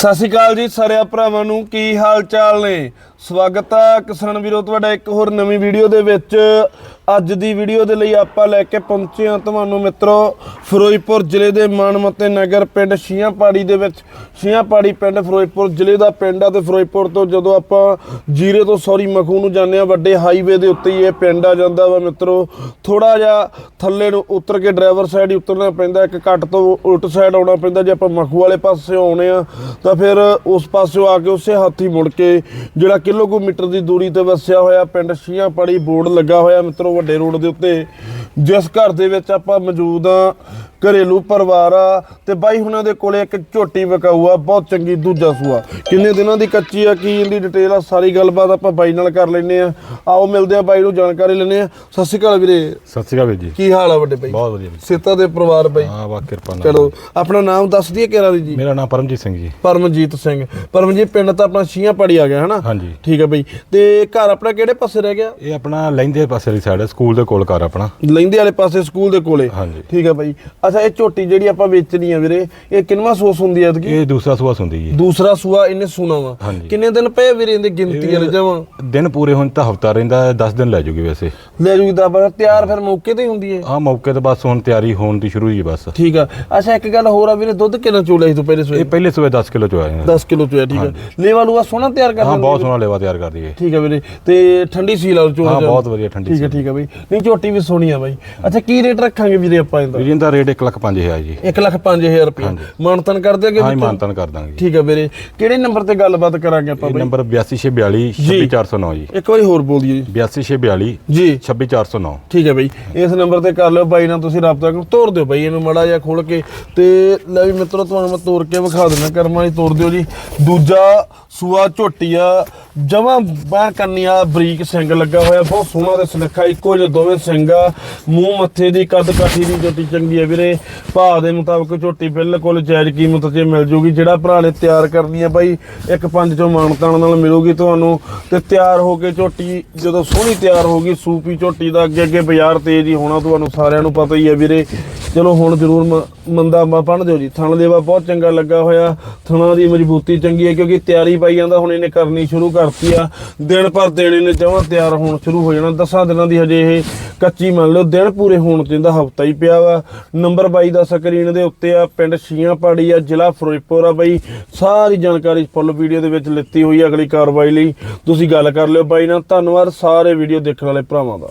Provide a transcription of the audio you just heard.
ਸਤਿ ਸ਼੍ਰੀ ਅਕਾਲ ਜੀ ਸਾਰਿਆਂ ਭਰਾਵਾਂ ਨੂੰ ਕੀ ਹਾਲ ਚਾਲ ਨੇ? ਸਵਾਗਤ ਹੈ ਕਿਸਾਨ ਵੀਰੋ, ਤੁਹਾਡਾ ਇੱਕ ਹੋਰ ਨਵੀਂ ਵੀਡੀਓ ਦੇ ਵਿੱਚ। ਅੱਜ ਦੀ ਵੀਡੀਓ ਦੇ ਲਈ ਆਪਾਂ ਲੈ ਕੇ ਪਹੁੰਚੇ ਹਾਂ ਤੁਹਾਨੂੰ ਮਿੱਤਰੋ, ਫਿਰੋਜ਼ਪੁਰ ਜ਼ਿਲ੍ਹੇ ਦੇ ਮਾਨਮਤੇ ਨਗਰ ਪਿੰਡ ਸ਼ੀਆਂਪਾੜੀ ਦੇ ਵਿੱਚ। ਸ਼ੀਆਂਪਾੜੀ ਪਿੰਡ ਫਿਰੋਜ਼ਪੁਰ ਜ਼ਿਲ੍ਹੇ ਦਾ ਪਿੰਡ ਆ ਤੇ ਫਿਰੋਜ਼ਪੁਰ ਤੋਂ ਜਦੋਂ ਆਪਾਂ ਜੀਰੇ ਤੋਂ ਸੌਰੀ ਮਖੂ ਨੂੰ ਜਾਂਦੇ ਆ ਵੱਡੇ ਹਾਈਵੇ ਦੇ ਉੱਤੇ ਹੀ ਇਹ ਪਿੰਡ ਆ ਜਾਂਦਾ ਵਾ ਮਿੱਤਰੋ। ਥੋੜਾ ਜਿਹਾ ਥੱਲੇ ਨੂੰ ਉਤਰ ਕੇ ਡਰਾਈਵਰ ਸਾਈਡ ਹੀ ਉਤਰਨਾ ਪੈਂਦਾ, ਇੱਕ ਘੱਟ ਤੋਂ ਉਲਟ ਸਾਈਡ ਆਉਣਾ ਪੈਂਦਾ, ਜੇ ਆਪਾਂ ਮਖੂ ਵਾਲੇ ਪਾਸੇ ਆਉਣੇ ਆ, ਤਾਂ ਫਿਰ ਉਸ ਪਾਸਿਓਂ ਆ ਕੇ ਉਸੇ ਹੱਥੀ ਮੁੜ ਕੇ ਜਿਹੜਾ ਕਿਲੋਮੀਟਰ ਦੀ ਦੂਰੀ ਤੇ ਵਸਿਆ ਹੋਇਆ ਪਿੰਡ ਸ਼ੀਆਂਪਾੜੀ ਬੋਰਡ ਲੱਗਾ ਹੋਇਆ ਮਿੱਤਰੋ ਵੱਡੇ ਰੋਡ ਦੇ ਉੱਤੇ। ਜਿਸ ਘਰ ਦੇ ਵਿੱਚ ਆਪਾਂ ਮੌਜੂਦ ਆ ਘਰੇਲੂ ਪਰਿਵਾਰ ਆ ਤੇ ਬਾਈ ਹੁਣਾਂ ਦੇ ਕੋਲੇ ਇੱਕ ਝੋਟੀ ਵਿਕਾਊ ਆ ਬਹੁਤ ਚੰਗੀ ਦੂਜਾ ਸੂਆ। ਕਿੰਨੇ ਦਿਨਾਂ ਦੀ ਕੱਚੀ ਆ ਕੀ ਇਹਦੀ ਡਿਟੇਲ ਆ ਸਾਰੀ ਗੱਲਬਾਤ ਆਪਾਂ ਬਾਈ ਨਾਲ ਕਰ ਲੈਨੇ ਆ ਆਓ ਮਿਲਦੇ ਆ ਬਾਈ ਨੂੰ ਜਾਣਕਾਰੀ ਲੈਨੇ ਆ ਸਤਿ ਸ਼੍ਰੀ ਅਕਾਲ ਵੀਰੇ। ਸਤਿ ਸ਼੍ਰੀ ਅਕਾਲ ਵੀਰ ਜੀ। ਕੀ ਹਾਲ ਆ ਵੱਡੇ ਬਾਈ? ਬਹੁਤ ਵਧੀਆ ਸੇਤਾ ਦੇ ਪਰਿਵਾਰ ਬਾਈ? ਹਾਂ ਵਾ ਕਿਰਪਾ ਨਾਲ। ਚਲੋ ਆਪਣਾ ਨਾਮ ਦੱਸ ਦਈਏ ਕਿਹੜਾ ਦੀ ਜੀ? ਮੇਰਾ ਨਾਮ ਪਰਮਜੀਤ ਸਿੰਘ ਜੀ। ਪਰਮਜੀਤ ਸਿੰਘ। ਪਰਮਜੀਤ ਪਿੰਡ ਤਾਂ ਆਪਣਾ ਸ਼ੀਆਂ ਪੜੀ ਆ ਗਿਆ ਹਨਾ? ਹਾਂਜੀ। ਠੀਕ ਹੈ ਬਈ। ਤੇ ਘਰ ਆਪਣਾ ਕਿਹੜੇ ਪਾਸੇ ਰਹਿ ਗਿਆ? ਇਹ ਆਪਣਾ ਲਹਿੰਦੇ ਪਾਸੇ ਦੀ ਸਾਈਡ ਹੈ ਸਕੂਲ ਦੇ ਕੋਲ ਘਰ ਆਪਣਾ। ਲੈਂਦੇ ਵਾਲੇ ਪਾਸੇ ਸਕੂਲ ਦੇ ਕੋਲੇ? ਹਾਂਜੀ। ਠੀਕ ਹੈ ਬਾਈ। ਅੱਛਾ ਇਹ ਝੋਟੀ ਜਿਹੜੀ ਆਪਾਂ ਵੇਚਣੀ ਆ ਵੀਰੇ ਇਹ ਕਿੰਨਵਾ ਸੋਸ ਹੁੰਦੀ ਐ ਇਹ ਦੂਸਰਾ ਸੂਆ ਹੁੰਦੀ ਜੀ। ਦੂਸਰਾ ਸੂਆ ਇਹਨੇ ਸੁਣਾ ਵਾ। ਹਾਂਜੀ। ਕਿੰਨੇ ਦਿਨ ਪਏ ਵੀਰੇ ਇਹਦੇ ਗਿਣਤੀ ਵਾਲੇ ਜਮਾਂ? ਦਿਨ ਪੂਰੇ ਹੋਣ ਤਾਂ ਹਫਤਾ ਰਹਿੰਦਾ 10 ਦਿਨ ਲੈ ਜੂਗੀ ਵੈਸੇ। ਲੈ ਜੂਗੀ ਤਾਂ ਪਰ ਤਿਆਰ ਫਿਰ ਮੌਕੇ ਤੇ ਹੀ ਹੁੰਦੀ ਹੈ। ਆ ਮੌਕੇ ਤੇ ਬਸ ਹੁਣ ਤਿਆਰੀ ਹੋਣ ਦੀ ਸ਼ੁਰੂ ਹੀ ਹੈ ਬਸ। ਠੀਕ ਆ। ਅੱਛਾ ਇੱਕ ਗੱਲ ਹੋਰ ਆ ਵੀਰੇ ਦੁੱਧ ਕਿੰਨਾ ਚੋਲਿਆ ਸੀ ਤੂੰ ਪਹਿਲੇ ਇਹ ਸਵੇਰੇ ਪਹਿਲੇ ਸੂਏ 10 ਕਿਲੋ ਚ ਆਏ ਨੇ 10 ਕਿਲੋ ਚੋਇਆ ਠੀਕ ਆ। ਲੇਵਾ ਲੂਆ ਸੋਹਣਾ ਤਿਆਰ ਕਰ ਹਾਂ ਲੈਂਦੀ ਬਹੁਤ ਹੈ? ਸੋਹਣਾ ਲੇਵਾ ਤਿਆਰ ਕਰਦੀ ਹੈ ਠੀਕ ਆ ਵੀਰੇ ਤੇ ਠੰਡੀ ਸੀਲ ਆ ਚੋਲਾ ਹਾਂ ਬਹੁਤ ਵਧੀਆ ਠੰਡੀ ਠੀਕ ਹੈ ਠੀਕ ਹੈ ਬਈ। ਨਹੀਂ ਝੋਟੀ ਵੀ ਸੋਹਣੀ ਆ ਬਾਈ। ਅੱਛਾ ਕੀ ਰੇਟ ਰੱਖਾਂਗੇ ਵੀਰੇ ਆਪਾਂ ਇਹਦਾ? ਵੀਰ ਦਾ ਰੇਟ 1 ਲੱਖ 5000 ਜੀ। 1 ਲੱਖ 5000 ਰੁਪਏ ਮਾਨਤਨ ਕਰ ਦਿਆਂਗੇ ਹਾਂ ਹੀ? ਮਾਨਤਨ ਕਰ ਦਾਂਗੇ ਜੀ। ਠੀਕ ਹੈ ਵੀਰੇ। ਕਿਹੜੇ ਨੰਬਰ ਤੇ ਗੱਲਬਾਤ ਕਰਾਂਗੇ ਆਪਾਂ ਬਾਈ? ਨੰਬਰ 8242 26409 ਜੀ। ਇੱਕ ਵਾਰੀ ਹੋਰ ਬੋਲ ਦਈਏ 8242 ਜੀ। 26409 ਠੀਕ ਹੈ ਬਾਈ। ਇਸ ਨੰਬਰ ਤੇ ਕਰ ਲਿਓ ਬਾਈ ਨਾਲ ਤੁਸੀਂ ਰਾਬਤਾ ਕਰੋ ਤੋਰ ਦਿਓ ਬਾਈ ਇਹਨੂੰ ਮੜਾ ਜਿਹਾ ਖੋਲ ਕੇ। ਤੇ ਲੈ ਵੀ ਮਿੱਤਰੋ ਤੁਹਾਨੂੰ ਮੈਂ ਤੋੜ ਕੇ ਵਿਖਾ ਦਿੰਦਾ ਕਰਮਾਂ ਦੀ ਤੋੜ ਦਿਓ ਜੀ। ਦੂਜਾ ਸੂਆ ਝੋਟੀ ਆ ਜਮਾ ਬਾਹ ਕੰਨੀ ਆ ਬਰੀਕ ਸਿੰਘ ਲੱਗਾ ਹੋਇਆ, ਬਹੁਤ ਸੋਹਣਾ ਤੇ ਸੁਨੱਖਾ, ਇੱਕੋ ਜਿਹੇ ਦੋਵੇਂ ਸਿੰਘ ਆ। ਮੂੰਹ ਮੱਥੇ ਦੀ ਕੱਦ ਕਾਠੀ ਦੀ ਝੋਟੀ ਚੰਗੀ ਹੈ ਵੀਰੇ। ਭਾਅ ਦੇ ਮੁਤਾਬਕ ਝੋਟੀ ਬਿਲਕੁਲ ਜਾਇਜ਼ ਕੀਮਤ 'ਤੇ ਮਿਲ ਜੂਗੀ। ਜਿਹੜਾ ਭਰਾ ਨੇ ਤਿਆਰ ਕਰਨੀ ਹੈ ਬਾਈ, ਇੱਕ ਪੰਜ ਚੋਂ ਮਾਨਤਾਨ ਨਾਲ ਮਿਲੂਗੀ ਤੁਹਾਨੂੰ। ਤੇ ਤਿਆਰ ਹੋ ਕੇ ਝੋਟੀ ਜਦੋਂ ਸੋਹਣੀ ਤਿਆਰ ਹੋ ਗਈ, ਸੂਪੀ ਝੋਟੀ ਦਾ ਅੱਗੇ ਅੱਗੇ ਬਾਜ਼ਾਰ ਤੇਜ਼ ਹੀ ਹੋਣਾ ਤੁਹਾਨੂੰ ਸਾਰਿਆਂ ਨੂੰ ਪਤਾ ਹੀ ਹੈ ਵੀਰੇ। ਚਲੋ ਹੁਣ ਜ਼ਰੂਰ ਮ- ਮੰਦਾ ਮਾ ਪਣ ਦਿਓ ਜੀ। ਥਣ ਦੇਵਾ ਬਹੁਤ ਚੰਗਾ ਲੱਗਾ ਹੋਇਆ। ਥਣਾ ਦੀ ਮਜ਼ਬੂਤੀ ਚੰਗੀ ਹੈ ਕਿਉਂਕਿ ਤਿਆਰੀ ਪਾਈ ਜਾਂਦਾ, ਹੁਣ ਇਹਨੇ ਕਰਨੀ ਸ਼ੁਰੂ ਕਰਤੀ ਆ। ਦਿਨ ਪਰ ਦਿਨ ਇਹਨੇ ਜਮਾਂ ਤਿਆਰ ਹੋਣ ਸ਼ੁਰੂ ਹੋ ਜਾਣਾ। ਦਸਾਂ ਦਿਨਾਂ ਦੀ ਹਜੇ ਇਹ ਕੱਚੀ ਮੰਨ ਲਓ, ਦਿਨ ਪੂਰੇ ਹੋਣ ਤੇ ਇਹਦਾ ਹਫਤਾ ਹੀ ਪਿਆ ਵਾ। ਨੰਬਰ 22 ਦਾ ਸਕਰੀਨ ਦੇ ਉੱਤੇ ਆ, ਪਿੰਡ ਸ਼ੀਆਂ ਪਾੜੀ ਆ, ਜ਼ਿਲ੍ਹਾ ਫਿਰੋਜ਼ਪੁਰ ਆ ਬਾਈ। ਸਾਰੀ ਜਾਣਕਾਰੀ ਫੁੱਲ ਵੀਡੀਓ ਦੇ ਵਿੱਚ ਲਿੱਤੀ ਹੋਈ ਆ ਅਗਲੀ ਕਾਰਵਾਈ ਲਈ। ਤੁਸੀਂ ਗੱਲ ਕਰ ਲਿਓ ਬਾਈ ਨਾਲ। ਧੰਨਵਾਦ ਸਾਰੇ ਵੀਡੀਓ ਦੇਖਣ ਵਾਲੇ ਭਰਾਵਾਂ ਦਾ।